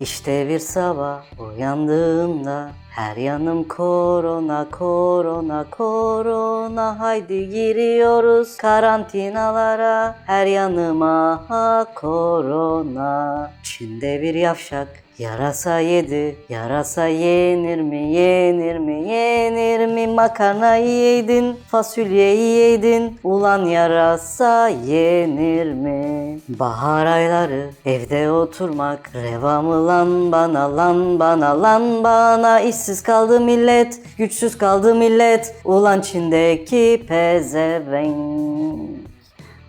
İşte bir sabah uyandığımda her yanım korona korona korona. Haydi giriyoruz karantinalara. Her yanıma ha korona. Çin'de bir yavşak yarasa yedi yarasa yenir mi yenir mi yenir mi? Makarnayı yedin fasulyeyi yedin. Ulan yarasa yenir mi? Bahar ayları evde oturmak. Reva mı lan bana lan bana lan bana. İşsiz kaldı millet güçsüz kaldı millet. Ulan Çin'deki pezevenk.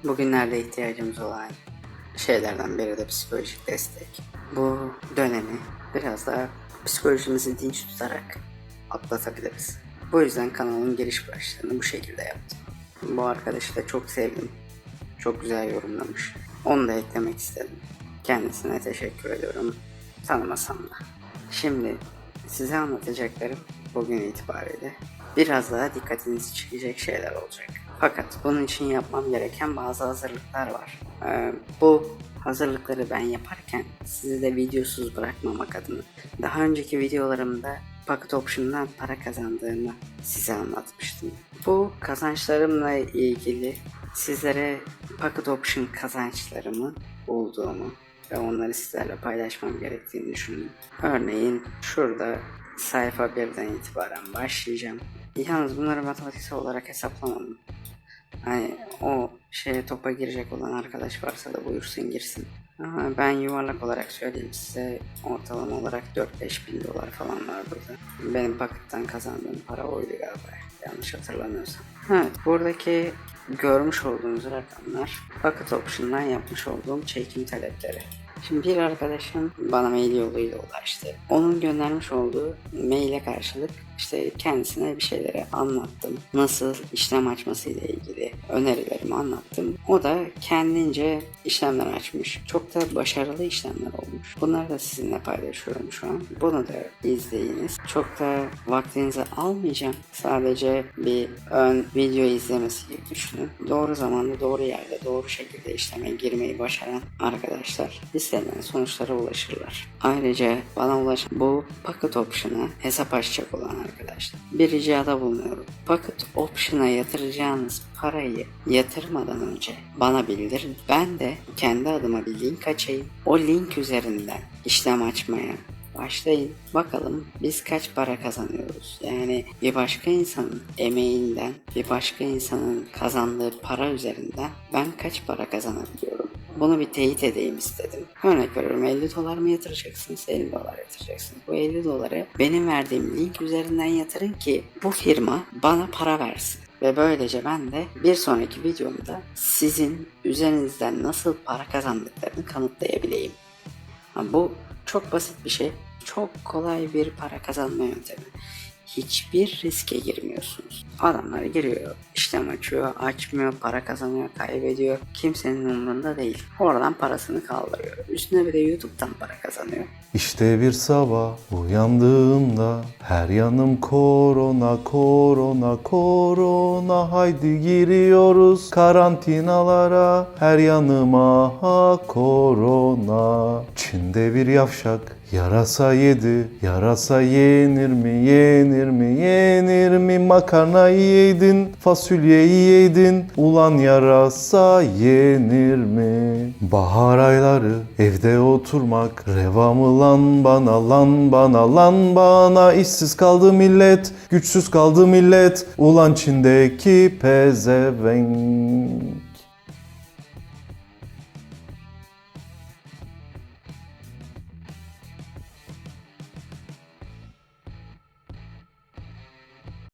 Bugünlerde ihtiyacımız olan şeylerden biri de psikolojik destek. Bu dönemi biraz daha psikolojimizi dinç tutarak atlatabiliriz. Bu yüzden kanalın giriş başlığını bu şekilde yaptım. Bu arkadaşı da çok sevdim. Çok güzel yorumlamış. Onu da eklemek istedim. Kendisine teşekkür ediyorum. Tanımasam da. Şimdi size anlatacaklarım bugün itibariyle biraz daha dikkatinizi çekecek şeyler olacak. Fakat bunun için yapmam gereken bazı hazırlıklar var. Ee, bu hazırlıkları ben yaparken sizi de videosuz bırakmamak adına daha önceki videolarımda Pocket Option'dan para kazandığımı size anlatmıştım. Bu kazançlarımla ilgili sizlere Pocket Option kazançlarımı bulduğumu ve onları sizlerle paylaşmam gerektiğini düşündüm. Örneğin şurada sayfa 1'den itibaren başlayacağım. Yalnız bunları matematiksel olarak hesaplamadım. Hani o şeye topa girecek olan arkadaş varsa da buyursun girsin. Ama ben yuvarlak olarak söyleyeyim size ortalama olarak 4-5 bin dolar falan var burada. Benim paketten kazandığım para oydu galiba yanlış hatırlamıyorsam. Evet buradaki görmüş olduğunuz rakamlar Pocket Option'dan yapmış olduğum çekim talepleri. Şimdi bir arkadaşım bana mail yoluyla ulaştı. Onun göndermiş olduğu maile karşılık işte kendisine bir şeyleri anlattım. Nasıl işlem açması ile ilgili önerilerimi anlattım. O da kendince işlemler açmış. Çok da başarılı işlemler olmuş. Bunları da sizinle paylaşıyorum şu an. Bunu da izleyiniz. Çok da vaktinizi almayacağım. Sadece bir ön video izlemesi gibi düşünün. Doğru zamanda, doğru yerde, doğru şekilde işleme girmeyi başaran arkadaşlar istenilen sonuçlara ulaşırlar. Ayrıca bana ulaşan bu Pocket Option'a hesap açacak olan arkadaşlar. Bir ricada bulunuyorum. Pocket Option'a yatıracağınız parayı yatırmadan önce bana bildirin. Ben de kendi adıma bir link açayım. O link üzerinden işlem açmaya başlayın. Bakalım biz kaç para kazanıyoruz? Yani bir başka insanın emeğinden, bir başka insanın kazandığı para üzerinden ben kaç para kazanabiliyorum? Bunu bir teyit edeyim istedim. Örnek veriyorum 50 dolar mı yatıracaksınız? 50 dolar yatıracaksınız. Bu 50 doları benim verdiğim link üzerinden yatırın ki bu firma bana para versin. Ve böylece ben de bir sonraki videomda sizin üzerinizden nasıl para kazandıklarını kanıtlayabileyim. Bu çok basit bir şey. Çok kolay bir para kazanma yöntemi. Hiçbir riske girmiyorsunuz. Adamlar giriyor, işlem açıyor, açmıyor, para kazanıyor, kaybediyor. Kimsenin umurunda değil. Oradan parasını kaldırıyor. Üstüne bir de YouTube'dan para kazanıyor. İşte bir sabah uyandığımda her yanım korona korona korona haydi giriyoruz karantinalara her yanıma ha korona Çin'de bir yavşak yarasa yedi yarasa yenir mi yenir mi yenir mi? Makarnayı yedin fasulyeyi yedin. Ulan yarasa yenir mi? Bahar ayları evde oturmak. Reva mı lan bana lan bana lan bana. İşsiz kaldı millet güçsüz kaldı millet. Ulan Çin'deki pezevenk